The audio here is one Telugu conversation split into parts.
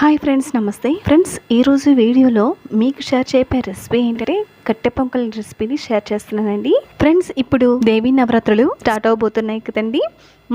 హాయ్ ఫ్రెండ్స్ నమస్తే. ఫ్రెండ్స్ ఈరోజు వీడియోలో మీకు షేర్ చేయబోయే రెసిపీ ఏంటంటే కట్టె పొంకల రెసిపీని షేర్ చేస్తున్నానండి. ఫ్రెండ్స్ ఇప్పుడు దేవీ నవరాత్రులు స్టార్ట్ అవబోతున్నాయి కదండి.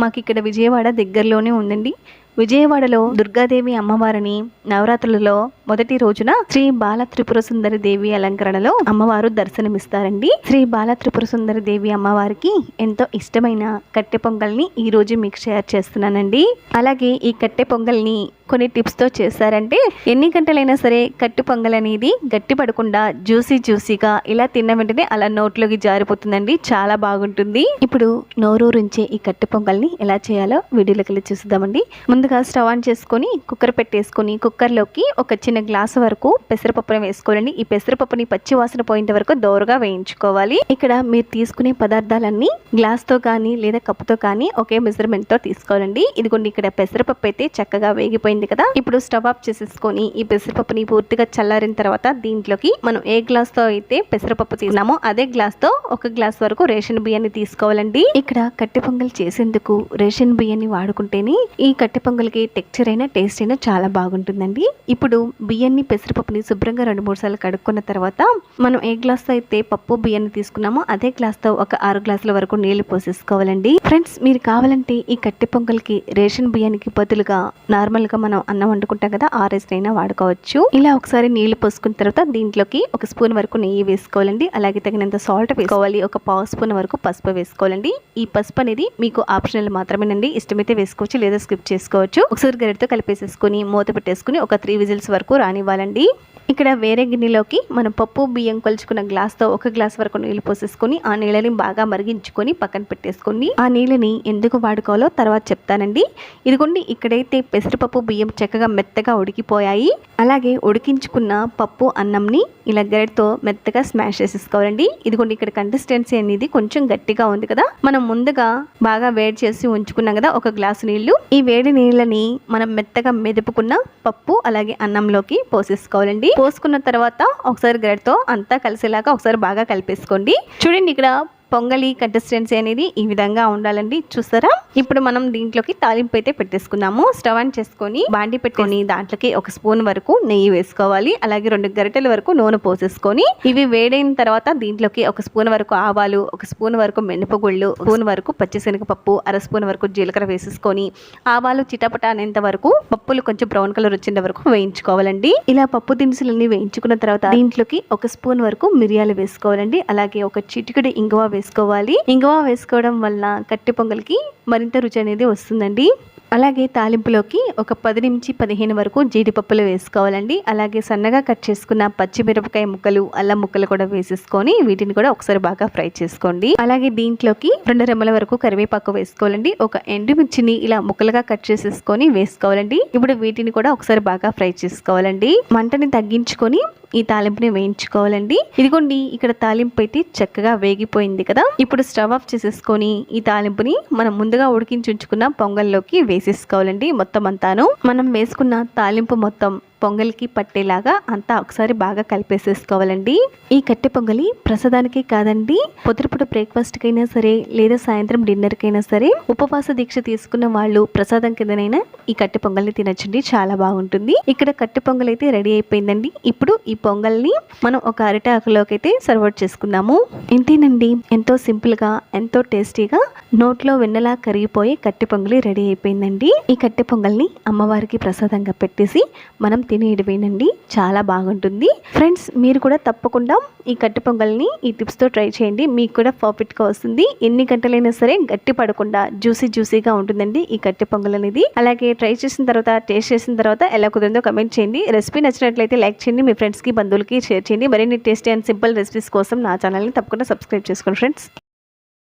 మాకు ఇక్కడ విజయవాడ దగ్గరలోనే ఉందండి. విజయవాడలో దుర్గాదేవి అమ్మవారిని నవరాత్రులలో మొదటి రోజున శ్రీ బాల త్రిపుర సుందరి దేవి అలంకరణలో అమ్మవారు దర్శనమిస్తారండి. శ్రీ బాల త్రిపుర సుందరి దేవి అమ్మవారికి ఎంతో ఇష్టమైన కట్టె పొంగల్ని ఈ రోజు మీకు షేర్ చేస్తున్నానండి. అలాగే ఈ కట్టె పొంగల్ని కొన్ని టిప్స్తో చేశారంటే ఎన్ని గంటలైనా సరే కట్టు పొంగల్ అనేది గట్టి పడకుండా జ్యూసీ జ్యూసీగా ఇలా తిన్న వెంటనే అలా నోట్లోకి జారిపోతుందండి. చాలా బాగుంటుంది. ఇప్పుడు నోరూరించే ఈ కట్టు పొంగల్ని ఎలా చేయాలో వీడియోలోకి వెళ్ళి చూద్దామండి ముందుగా స్టవ్ ఆన్ చేసుకొని కుక్కర్ పెట్టేసుకొని కుక్కర్లోకి ఒక చిన్న గ్లాసు వరకు పెసరపప్పుని వేసుకోవాలండి. ఈ పెసరపప్పుని పచ్చి వాసన పోయేంత వరకు దోరగా వేయించుకోవాలి. ఇక్కడ మీరు తీసుకునే పదార్థాలన్నీ గ్లాస్తో కానీ లేదా కప్పుతో కానీ ఒకే మెజర్మెంట్తో తీసుకోవాలండి. ఇదిగోండి ఇక్కడ పెసరపప్పు అయితే చక్కగా వేగిపోయింది కదా. ఇప్పుడు స్టవ్ ఆఫ్ చేసేసుకొని ఈ పెసరపప్పుని పూర్తిగా చల్లారిన తర్వాత దీంట్లోకి మనం ఏ గ్లాస్తో అయితే పెసరపప్పు తీసుకున్నామో అదే గ్లాస్తో ఒక గ్లాస్ వరకు రేషన్ బియ్యాన్ని తీసుకోవాలండి. ఇక్కడ కట్టె పొంగల్ చేసేందుకు రేషన్ బియ్యాన్ని వాడుకుంటేనే ఈ కట్టె పొంగల్కి టెక్చర్ అయినా టేస్ట్ అయినా చాలా బాగుంటుందండి. ఇప్పుడు బియ్యాన్ని పెసరపప్పుని శుభ్రంగా రెండు మూడు సార్లు కడుక్కున్న తర్వాత మనం ఏ గ్లాస్తో అయితే పప్పు బియ్యాన్ని తీసుకున్నామో అదే గ్లాస్తో ఒక ఆరు గ్లాసుల వరకు నీళ్ళు పోసేసుకోవాలండి. ఫ్రెండ్స్ మీరు కావాలంటే ఈ కట్టె పొంగల్కి రేషన్ బియ్యానికి బదులుగా నార్మల్గా మనం అన్నం వండుకుంటాం కదా ఆ రైస్ అయినా వాడుకోవచ్చు. ఇలా ఒకసారి నీళ్ళు పోసుకున్న తర్వాత దీంట్లోకి ఒక స్పూన్ వరకు నెయ్యి వేసుకోవాలండి. అలాగే తగినంత సాల్ట్ వేసుకోవాలి. ఒక పావు స్పూన్ వరకు పసుపు వేసుకోవాలండి. ఈ పసుపు అనేది మీకు ఆప్షనల్ మాత్రమేనండి. ఇష్టమైతే వేసుకోవచ్చు లేదా స్కిప్ చేసుకోవచ్చు. ఒకసారి గరిటతో కలిపేసేసుకుని మూత పెట్టేసుకుని ఒక త్రీ విజిల్స్ వరకు రానివ్వాలండి. ఇక్కడ వేరే గిన్నెలోకి మనం పప్పు బియ్యం కొలుచుకున్న గ్లాస్తో ఒక గ్లాస్ వరకు నీళ్ళు పోసేసుకొని ఆ నీళ్ళని బాగా మరిగించుకొని పక్కన పెట్టేసుకొని ఆ నీళ్ళని ఎందుకు వాడుకోవాలో తర్వాత చెప్తానండి. ఇదిగోండి ఇక్కడైతే పెసరపప్పు బియ్యం చక్కగా మెత్తగా ఉడికిపోయాయి. అలాగే ఉడికించుకున్న పప్పు అన్నంని ఇలా గరిటతో మెత్తగా స్మాష్ చేసేసుకోవాలండి. ఇదిగోండి ఇక్కడ కన్సిస్టెన్సీ అనేది కొంచెం గట్టిగా ఉంది కదా. మనం ముందుగా బాగా వేడి చేసి ఉంచుకున్నాం కదా ఒక గ్లాసు నీళ్ళు ఈ వేడి నీళ్ళని మనం మెత్తగా మెదుపుకున్న పప్పు అలాగే అన్నంలోకి పోసేసుకోవాలండి. పోసుకున్న తర్వాత ఒకసారి గరిటతో అంతా కలిసేలాగా ఒకసారి బాగా కలిపేసుకోండి. చూడండి ఇక్కడ పొంగలి కన్సిస్టెన్సీ అనేది ఈ విధంగా ఉండాలండి. చూసారా ఇప్పుడు మనం దీంట్లోకి తాలింపు అయితే పెట్టేసుకున్నాము స్టవ్ ఆన్ చేసుకొని బాండి పెట్టుకొని దాంట్లోకి ఒక స్పూన్ వరకు నెయ్యి వేసుకోవాలి. అలాగే రెండు గరిటెల వరకు నూనె పోసేసుకొని ఇవి వేడైన తర్వాత దీంట్లోకి ఒక స్పూన్ వరకు ఆవాలు ఒక స్పూన్ వరకు మినపగుళ్ళు స్పూన్ వరకు పచ్చిశనగపప్పు అర స్పూన్ వరకు జీలకర్ర వేసేసుకొని ఆవాలు చిటపట అనేంత వరకు పప్పులు కొంచెం బ్రౌన్ కలర్ వచ్చేంత వరకు వేయించుకోవాలండి. ఇలా పప్పు దినుసులన్నీ వేయించుకున్న తర్వాత దీంట్లోకి ఒక స్పూన్ వరకు మిరియాలు వేసుకోవాలండి. అలాగే ఒక చిటికెడు ఇంగువ వేసుకోవాలి. ఇంగువ వేసుకోవడం వల్ల కట్టె పొంగల్కి మరింత రుచి అనేది వస్తుందండి. అలాగే తాలింపులోకి ఒక పది నుంచి పదిహేను వరకు జీడిపప్పులు వేసుకోవాలండి. అలాగే సన్నగా కట్ చేసుకున్న పచ్చిమిరపకాయ ముక్కలు అల్లం ముక్కలు కూడా వేసేసుకొని వీటిని కూడా ఒకసారి బాగా ఫ్రై చేసుకోండి. అలాగే దీంట్లోకి రెండు రెమ్మల వరకు కరివేపాకు వేసుకోవాలండి. ఒక ఎండుమిర్చిని ఇలా ముక్కలుగా కట్ చేసేసుకొని వేసుకోవాలండి. ఇప్పుడు వీటిని కూడా ఒకసారి బాగా ఫ్రై చేసుకోవాలండి. మంటని తగ్గించుకొని ఈ తాలింపుని వేయించుకోవాలండి. ఇదిగోండి ఇక్కడ తాలింపు అయితే చక్కగా వేగిపోయింది కదా. ఇప్పుడు స్టవ్ ఆఫ్ చేసేసుకొని ఈ తాలింపుని మనం ముందుగా ఉడికించుకున్న పొంగల్లోకి వేసేసుకోవాలండి మొత్తం అంతాను. మనం వేసుకున్న తాలింపు మొత్తం పొంగల్కి పట్టేలాగా అంతా ఒకసారి బాగా కలిపేసేసుకోవాలండి. ఈ కట్టె పొంగలి ప్రసాదానికి కాదండి. పొద్దుపుడు బ్రేక్ఫాస్ట్కైనా సరే లేదా సాయంత్రం డిన్నర్కి అయినా సరే ఉపవాస దీక్ష తీసుకున్న వాళ్ళు ప్రసాదం కిందనైనా ఈ కట్టె పొంగల్ని తినచ్చండి. చాలా బాగుంటుంది. ఇక్కడ కట్టె పొంగల్ అయితే రెడీ అయిపోయిందండి. ఇప్పుడు ఈ పొంగల్ని మనం ఒక అరిటాకులోకి అయితే సర్వ్ చేసుకుందాము. ఇంతేనండి. ఎంతో సింపుల్గా ఎంతో టేస్టీగా నోట్లో వెన్నలా కరిగిపోయి కట్టె పొంగలి రెడీ అయిపోయిందండి. ఈ కట్టె పొంగల్ని అమ్మవారికి ప్రసాదంగా పెట్టేసి మనం తినేయడమేనండి చాలా బాగుంటుంది. ఫ్రెండ్స్ మీరు కూడా తప్పకుండా ఈ కట్టె పొంగల్ని ఈ టిప్స్తో ట్రై చేయండి. మీకు కూడా పర్ఫెక్ట్గా వస్తుంది. ఎన్ని గంటలైనా సరే గట్టి పడకుండా జ్యూసీ జ్యూసీగా ఉంటుందండి ఈ కట్టె పొంగల్ అనేది. అలాగే ట్రై చేసిన తర్వాత టేస్ట్ చేసిన తర్వాత ఎలా కుదిరిందో కమెంట్ చేయండి. రెసిపీ నచ్చినట్లయితే లైక్ చేయండి. మీ ఫ్రెండ్స్కి బంధువులకి షేర్ చేయండి. మరిన్ని టేస్టీ అండ్ సింపుల్ రెసిపీస్ కోసం నా ఛానల్ని తప్పకుండా సబ్స్క్రైబ్ చేసుకోండి ఫ్రెండ్స్